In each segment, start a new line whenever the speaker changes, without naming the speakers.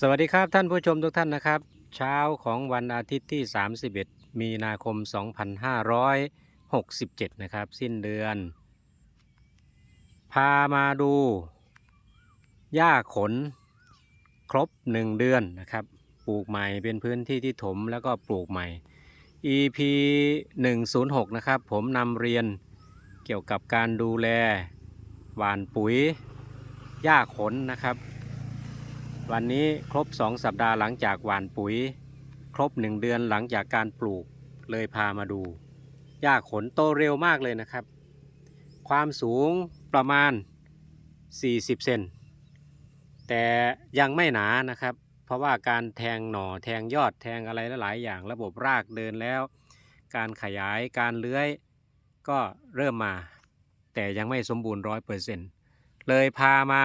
สวัสดีครับท่านผู้ชมทุกท่านนะครับ เช้าของวันอาทิตย์ที่ 31 มีนาคม 2567 นะครับ สิ้นเดือน พามาดูหญ้าขน ครบ 1 เดือนนะครับ ปลูกใหม่เป็นพื้นที่ที่ถมแล้วก็ปลูกใหม่ EP 106 นะครับ ผมนำเรียนเกี่ยวกับการดูแลหว่านปุ๋ยหญ้าขนนะครับ วันนี้ครบ 2 สัปดาห์หลังจากหว่านปุ๋ย ครบ 1 เดือนหลังจากการปลูกเลยพามาดูหญ้าขนโตเร็วมากเลยนะครับ ความสูงประมาณ 40 เซนแต่ยังไม่หนานะครับ เพราะว่าการแทงหน่อแทงยอดแทงอะไรหลายอย่างระบบรากเดินแล้ว การขยายการเลื้อยก็เริ่มมา แต่ยังไม่สมบูรณ์ร้อยเปอร์เซ็นต์เลยพามา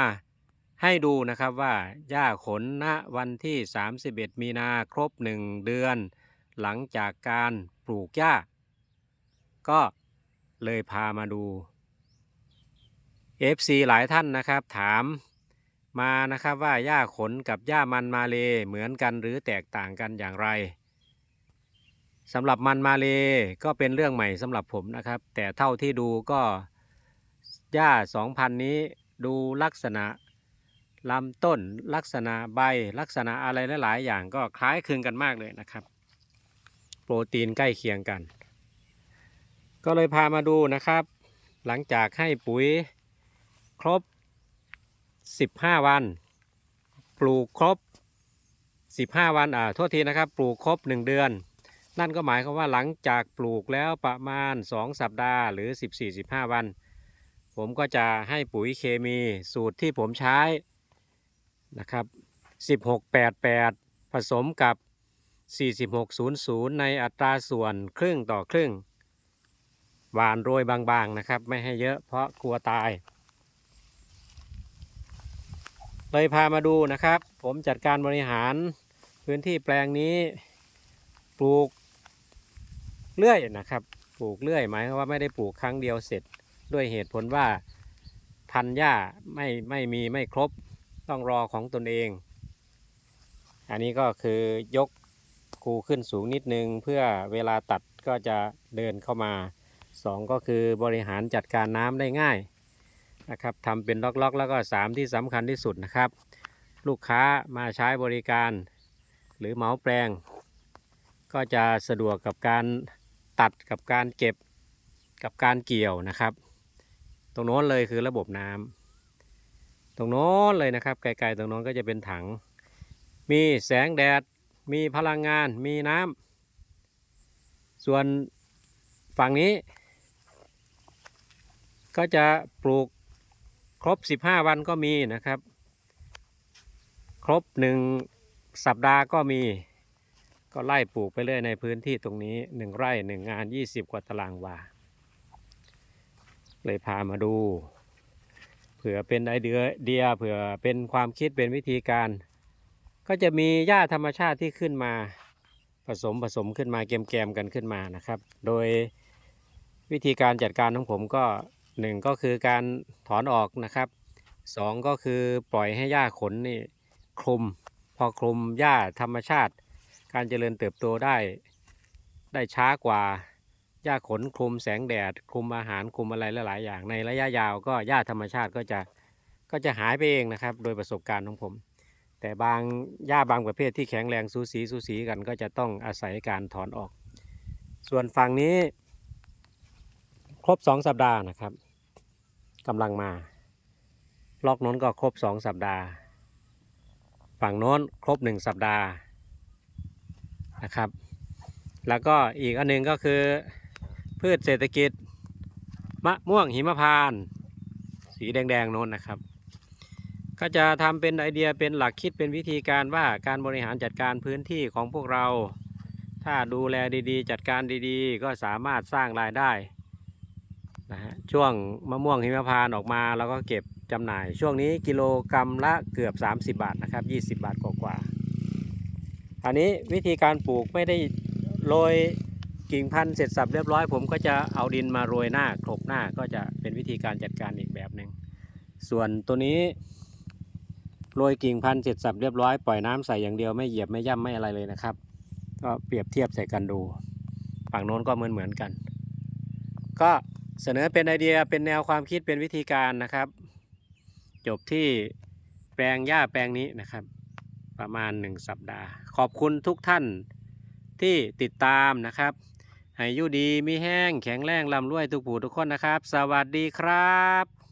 ให้ดูนะครับว่าหญ้าขนณวันที่ 31 มีนาครบ 1 เดือน หลังจากการปลูกหญ้า ก็เลยพามาดู FC หลายท่านนะครับถามมานะครับว่าหญ้าขนกับหญ้ามันมาเลเหมือนกันหรือแตกต่างกันอย่างไรสำหรับมันมาเลก็เป็นเรื่องใหม่สำหรับผมนะครับ แต่เท่าที่ดูก็หญ้า2,000 นี้ดูลักษณะ ลำต้นลักษณะใบลักษณะอะไรหลาย ๆ อย่างก็คล้ายคลึงกันมากเลยนะครับ โปรตีนใกล้เคียงกัน ก็เลยพามาดูนะครับ หลังจากให้ปุ๋ยครบ 15 วัน ปลูกครบ 15 วันอ่าโทษทีนะครับ ปลูกครบ 1 เดือน นั่นก็หมายความว่าหลังจากปลูกแล้วประมาณ 2 สัปดาห์หรือ 14-15 วัน ผมก็จะให้ปุ๋ยเคมีสูตรที่ผมใช้ นะครับ 1688 ผสมกับ 4600 ในอัตราส่วนครึ่งต่อครึ่ง หวานโรยบางๆนะครับ ไม่ให้เยอะเพราะกลัวตาย เลยพามาดูนะครับ ผมจัดการบริหารพื้นที่แปลงนี้ปลูกเลื่อยนะครับปลูกเลื่อยหมายวามว่าไม่ได้ปลูกครั้งเดียวเสร็จด้วยเหตุผลว่าพันหญ้าไม่ไม่มีไม่ครบ องรอของตนเอง อันนี้ก็คือยกคูขึ้นสูงนิดนึง เพื่อเวลาตัดก็จะเดินเข้ามาสองก็คือบริหารจัดการน้ำได้ง่ายนะครับทำเป็นล็อกๆ แล้วก็สามที่สำคัญที่สุดนะครับ ลูกค้ามาใช้บริการ หรือเหมาแปลง ก็จะสะดวกกับการตัดกับการเก็บกับการเกี่ยวนะครับ ตรงโน้นเลยคือระบบน้ำ รงโน้นเลยนะครับ ไกลๆตรงโน้นก็จะเป็นถัง มีแสงแดด มีพลังงาน มีน้ำ ส่วนฝั่งนี้ ก็จะปลูกครบ 15 วันก็มีนะครับ ครบ 1 สัปดาห์ก็มี ก็ไล่ปลูกไปเรื่อยในพื้นที่ตรงนี้ 1 ไร่ 1 งาน 20 กว่าตารางวา เลยพามาดู เผื่อเป็นไอเดียเดียเผื่อเป็นความคิดเป็นวิธีการ ก็จะมีหญ้าธรรมชาติที่ขึ้นมา ผสมผสมขึ้นมาแกมๆกันขึ้นมานะครับ โดยวิธีการจัดการของผมก็หนึ่งก็คือการถอนออกนะครับสองก็คือปล่อยให้หญ้าขนนี่คลุม พอคลุมหญ้าธรรมชาติ การเจริญเติบโตได้ ได้ช้ากว่า หญ้าขนคลุมแสงแดดคลุมอาหารคลุมอะไรหลาย ๆ อย่างในระยะยาวก็หญ้าธรรมชาติก็จะก็จะหายไปเองนะครับ โดยประสบการณ์ของผม แต่บางหญ้าบางประเภทที่แข็งแรงสูสีสูสีกันก็จะต้องอาศัยการถอนออก ส่วนฝั่งนี้ ครบ 2 สัปดาห์นะครับกำลังมาล็อกน้นก็ครบ 2 สัปดาห์ ฝั่งโน้นครบ 1 สัปดาห์นะครับ แล้วก็อีกอันหนึงก็คือ พืชเศรษฐกิจ มะม่วงหิมพานต์สีแดงๆโน้นนะครับ ก็จะทำเป็นไอเดียเป็นหลักคิดเป็นวิธีการว่าการบริหารจัดการพื้นที่ของพวกเรา ถ้าดูแลดีๆ จัดการดีๆ ก็สามารถสร้างรายได้นะฮะช่วงมะม่วงหิมพานต์ออกมาเราก็เก็บจำหน่าย ช่วงนี้กิโลกรรัมละเกือบ 30 บาทนะครับ 20 บาทกว่าๆอันนี้วิธีการปลูกไม่ได้โรย กิ่งพันธุ์เสร็จสับเรียบร้อย ผมก็จะเอาดินมาโรยหน้าโขลกหน้าก็จะเป็นวิธีการจัดการอีกแบบหนึ่งส่วนตัวนี้โรยกิ่งพันธุ์เสร็จสับเรียบร้อยปล่อยน้ำใส่อย่างเดียวไม่เหยียบไม่ย่ำไม่อะไรเลยนะครับ ก็เปรียบเทียบใส่กันดู ฝั่งโน้นก็เหมือนเหมือนกัน ก็เสนอเป็นไอเดียเป็นแนวความคิดเป็นวิธีการนะครับ จบที่แปลงหญ้าแปลงนี้นะครับ ประมาณ 1 สัปดาห์ ขอบคุณทุกท่านที่ติดตามนะครับ ให้อยู่ดีมีแห้งแข็งแรงลำรวยทุกผู้ทุกคนนะครับ สวัสดีครับ